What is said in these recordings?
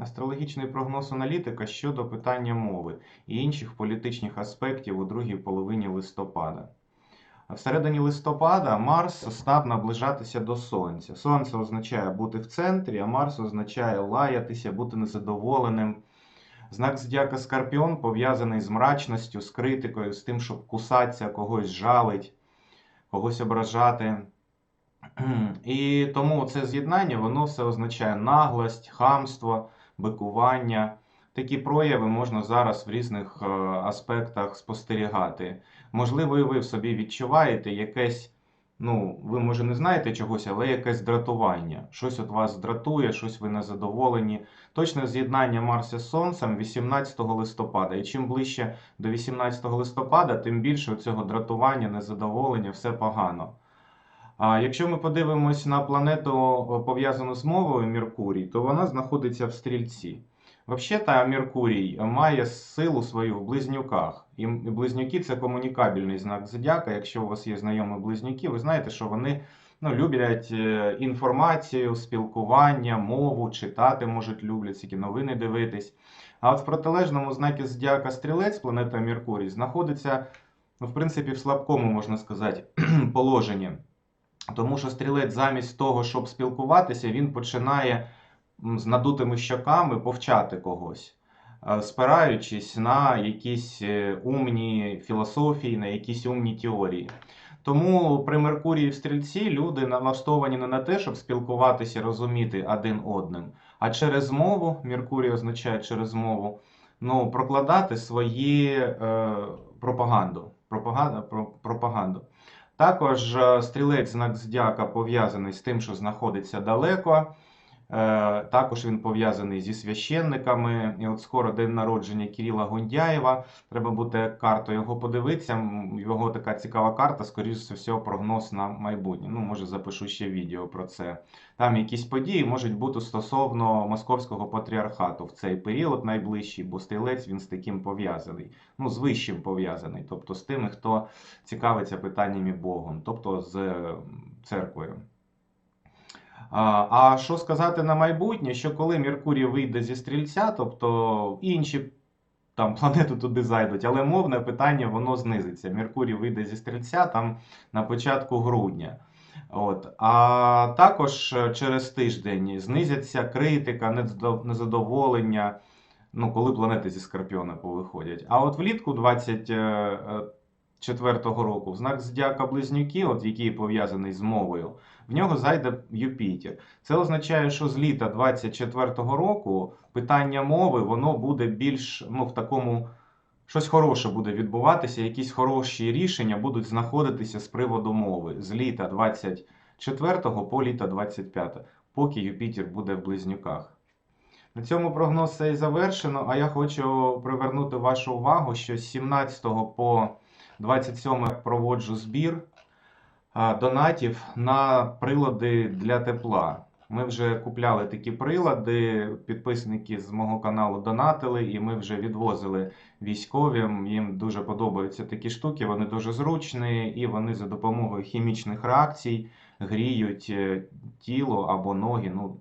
Астрологічний прогноз аналітика щодо питання мови і інших політичних аспектів у другій половині листопада. Всередині листопада Марс став наближатися до Сонця. Сонце означає бути в центрі, а Марс означає лаятися, бути незадоволеним. Знак зодіака Скорпіон пов'язаний з мрачністю, з критикою, з тим, щоб кусатися, когось жалить, когось ображати. І тому це з'єднання воно все означає наглость, хамство, бикування. Такі прояви можна зараз в різних е, аспектах спостерігати. Можливо, і ви в собі відчуваєте якесь, ну, ви може не знаєте чогось, але якесь дратування. Щось от вас дратує, щось ви незадоволені. Точне з'єднання Марса з Сонцем 18 листопада. І чим ближче до 18 листопада, тим більше цього дратування, незадоволення, все погано. А якщо ми подивимось на планету пов'язану з мовою Меркурій, то вона знаходиться в стрільці. Взагалі, Меркурій має силу свою в близнюках. І близнюки це комунікабельний знак зодіака. Якщо у вас є знайомі близнюки, ви знаєте, що вони ну, люблять е, інформацію, спілкування, мову, читати можуть люблять, всякі новини дивитись. А от в протилежному знакі зодіака Стрілець, планета Меркурій, знаходиться, ну, в принципі, в слабкому, можна сказати, положенні. Тому що стрілець замість того, щоб спілкуватися, він починає з надутими щоками повчати когось, е, спираючись на якісь е, умні філософії, на якісь умні теорії. Тому при Меркурії в стрільці люди налаштовані не на те, щоб спілкуватися, розуміти один одним, а через мову, Меркурій означає через мову, ну, прокладати свої е, пропаганду. Пропаганда, про, пропаганду. Також е, стрілець знак здяка пов'язаний з тим, що знаходиться далеко. Е, Також він пов'язаний зі священниками. І от скоро день народження Кирила Гундяєва. Треба буде карту його подивитися. Його така цікава карта, скоріш за всього, прогноз на майбутнє. Ну, може, запишу ще відео про це. Там якісь події можуть бути стосовно московського патріархату в цей період найближчий, бо стрілець він з таким пов'язаний. Ну, з вищим пов'язаний, тобто з тими, хто цікавиться питаннями Богом, тобто з церквою. А, що сказати на майбутнє, що коли Меркурій вийде зі стрільця, тобто інші там планети туди зайдуть, але мовне питання воно знизиться. Меркурій вийде зі стрільця там на початку грудня. От. А також е, через тиждень знизяться критика, незадоволення, ну, коли планети зі Скорпіона повиходять. А от влітку 24-го року в знак Зодіака Близнюки, от який пов'язаний з мовою, в нього зайде Юпітер. Це означає, що з літа 24-го року питання мови воно буде більш ну, в такому щось хороше буде відбуватися, якісь хороші рішення будуть знаходитися з приводу мови з літа 24 по літо 25, поки Юпітер буде в близнюках. На цьому прогноз і завершено. А я хочу привернути вашу увагу, що з 17 по 27 проводжу збір донатів на прилади для тепла. Ми вже купляли такі прилади, підписники з мого каналу донатили, і ми вже відвозили військовим. Їм дуже подобаються такі штуки, вони дуже зручні, і вони за допомогою хімічних реакцій гріють е, тіло або ноги, ну,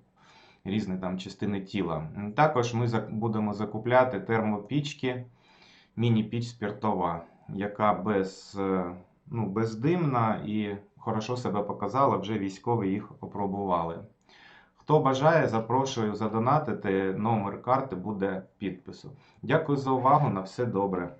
різні там частини тіла. Також ми будемо закупляти термопічки, міні-піч спиртова, яка без, е, ну, бездимна і хорошо себе показала, вже військові їх опробували. Хто бажає, запрошую задонатити. Номер карти буде підпису. Дякую за увагу. На все добре.